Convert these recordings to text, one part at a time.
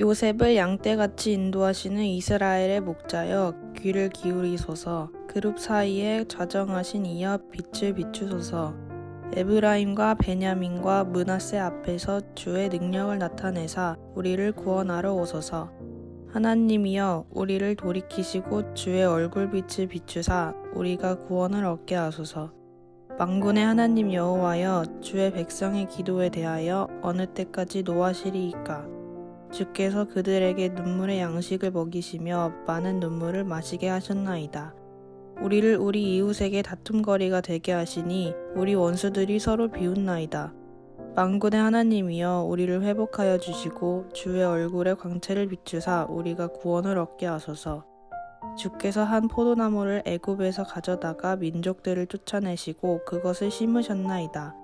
요셉을 양떼같이 인도하시는 이스라엘의 목자여 귀를 기울이소서. 그룹 사이에 좌정하신 이여 빛을 비추소서. 에브라임과 베냐민과 문하세 앞에서 주의 능력을 나타내사 우리를 구원하러 오소서. 하나님이여 우리를 돌이키시고 주의 얼굴빛을 비추사 우리가 구원을 얻게 하소서. 망군의 하나님 여호와여 주의 백성의 기도에 대하여 어느 때까지 노하시리이까 주께서 그들에게 눈물의 양식을 먹이시며 많은 눈물을 마시게 하셨나이다. 우리를 우리 이웃에게 다툼거리가 되게 하시니 우리 원수들이 서로 비웃나이다. 망군의 하나님이여 우리를 회복하여 주시고 주의 얼굴에 광채를 비추사 우리가 구원을 얻게 하소서. 주께서 한 포도나무를 애굽에서 가져다가 민족들을 쫓아내시고 그것을 심으셨나이다.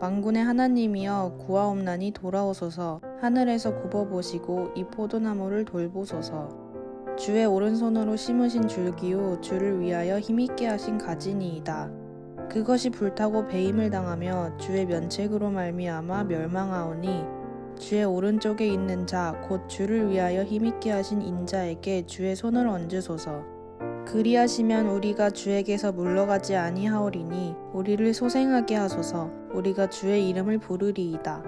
망군의 하나님이여 구하옵나니 돌아오소서. 하늘에서 굽어보시고 이 포도나무를 돌보소서. 주의 오른손으로 심으신 줄기요 주를 위하여 힘있게 하신 가지니이다. 그것이 불타고 배임을 당하며 주의 면책으로 말미암아 멸망하오니 주의 오른쪽에 있는 자 곧 주를 위하여 힘있게 하신 인자에게 주의 손을 얹으소서 그리하시면 우리가 주에게서 물러가지 아니하오리니 우리를 소생하게 하소서 우리가 주의 이름을 부르리이다.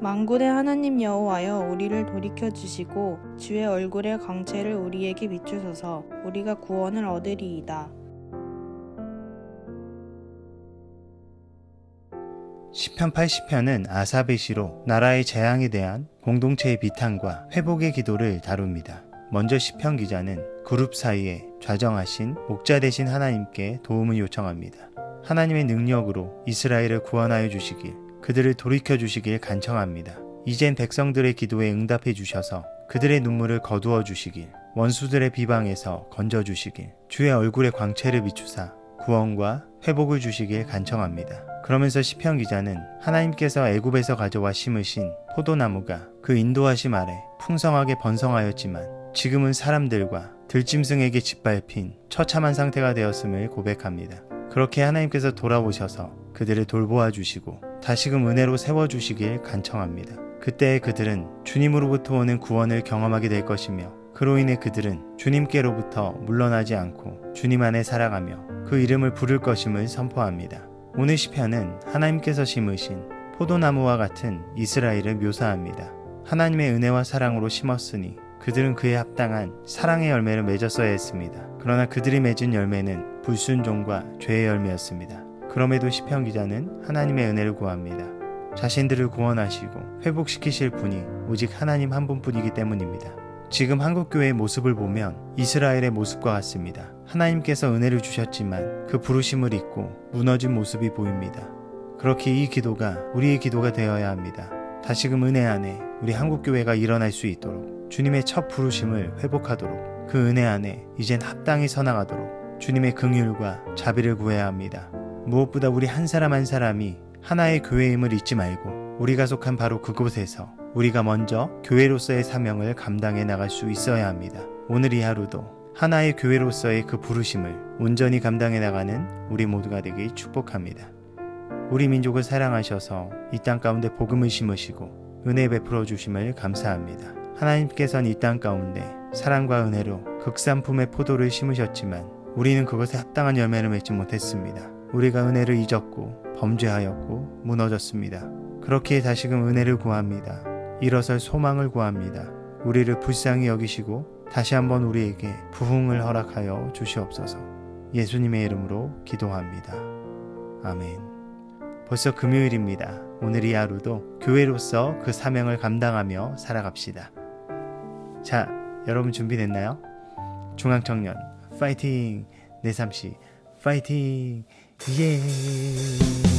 망군의 하나님 여호와여 우리를 돌이켜 주시고 주의 얼굴의 광채를 우리에게 비추소서 우리가 구원을 얻으리이다. 시편 80편은 아삽의 시로 나라의 재앙에 대한 공동체의 비탄과 회복의 기도를 다룹니다. 먼저 시편 기자는 그룹 사이에 좌정하신 목자 되신 하나님께 도움을 요청합니다. 하나님의 능력으로 이스라엘을 구원하여 주시길, 그들을 돌이켜 주시길 간청합니다. 이젠 백성들의 기도에 응답해 주셔서 그들의 눈물을 거두어 주시길, 원수들의 비방에서 건져 주시길, 주의 얼굴에 광채를 비추사 구원과 회복을 주시길 간청합니다. 그러면서 시편 기자는 하나님께서 애굽에서 가져와 심으신 포도나무가 그 인도하심 아래 풍성하게 번성하였지만 지금은 사람들과 들짐승에게 짓밟힌 처참한 상태가 되었음을 고백합니다. 그렇게 하나님께서 돌아오셔서 그들을 돌보아 주시고 다시금 은혜로 세워 주시길 간청합니다. 그때 그들은 주님으로부터 오는 구원을 경험하게 될 것이며 그로 인해 그들은 주님께로부터 물러나지 않고 주님 안에 살아가며 그 이름을 부를 것임을 선포합니다. 오늘 시편은 하나님께서 심으신 포도나무와 같은 이스라엘을 묘사합니다. 하나님의 은혜와 사랑으로 심었으니 그들은 그에 합당한 사랑의 열매를 맺었어야 했습니다. 그러나 그들이 맺은 열매는 불순종과 죄의 열매였습니다. 그럼에도 시편 기자는 하나님의 은혜를 구합니다. 자신들을 구원하시고 회복시키실 분이 오직 하나님 한 분뿐이기 때문입니다. 지금 한국 교회의 모습을 보면 이스라엘의 모습과 같습니다. 하나님께서 은혜를 주셨지만 그 부르심을 잊고 무너진 모습이 보입니다. 그렇게 이 기도가 우리의 기도가 되어야 합니다. 다시금 은혜 안에 우리 한국 교회가 일어날 수 있도록 주님의 첫 부르심을 회복하도록 그 은혜 안에 이젠 합당히 서나가도록 주님의 긍휼과 자비를 구해야 합니다. 무엇보다 우리 한 사람 한 사람이 하나의 교회임을 잊지 말고 우리가 속한 바로 그곳에서 우리가 먼저 교회로서의 사명을 감당해 나갈 수 있어야 합니다. 오늘 이 하루도 하나의 교회로서의 그 부르심을 온전히 감당해 나가는 우리 모두가 되길 축복합니다. 우리 민족을 사랑하셔서 이 땅 가운데 복음을 심으시고 은혜 베풀어 주심을 감사합니다. 하나님께서는 이 땅 가운데 사랑과 은혜로 극산품의 포도를 심으셨지만 우리는 그것에 합당한 열매를 맺지 못했습니다. 우리가 은혜를 잊었고 범죄하였고 무너졌습니다. 그렇기에 다시금 은혜를 구합니다. 일어설 소망을 구합니다. 우리를 불쌍히 여기시고 다시 한번 우리에게 부흥을 허락하여 주시옵소서. 예수님의 이름으로 기도합니다. 아멘. 벌써 금요일입니다. 오늘 이 하루도 교회로서 그 사명을 감당하며 살아갑시다. 자, 여러분 준비됐나요? 중앙청년 파이팅! 내삼시 파이팅! 예!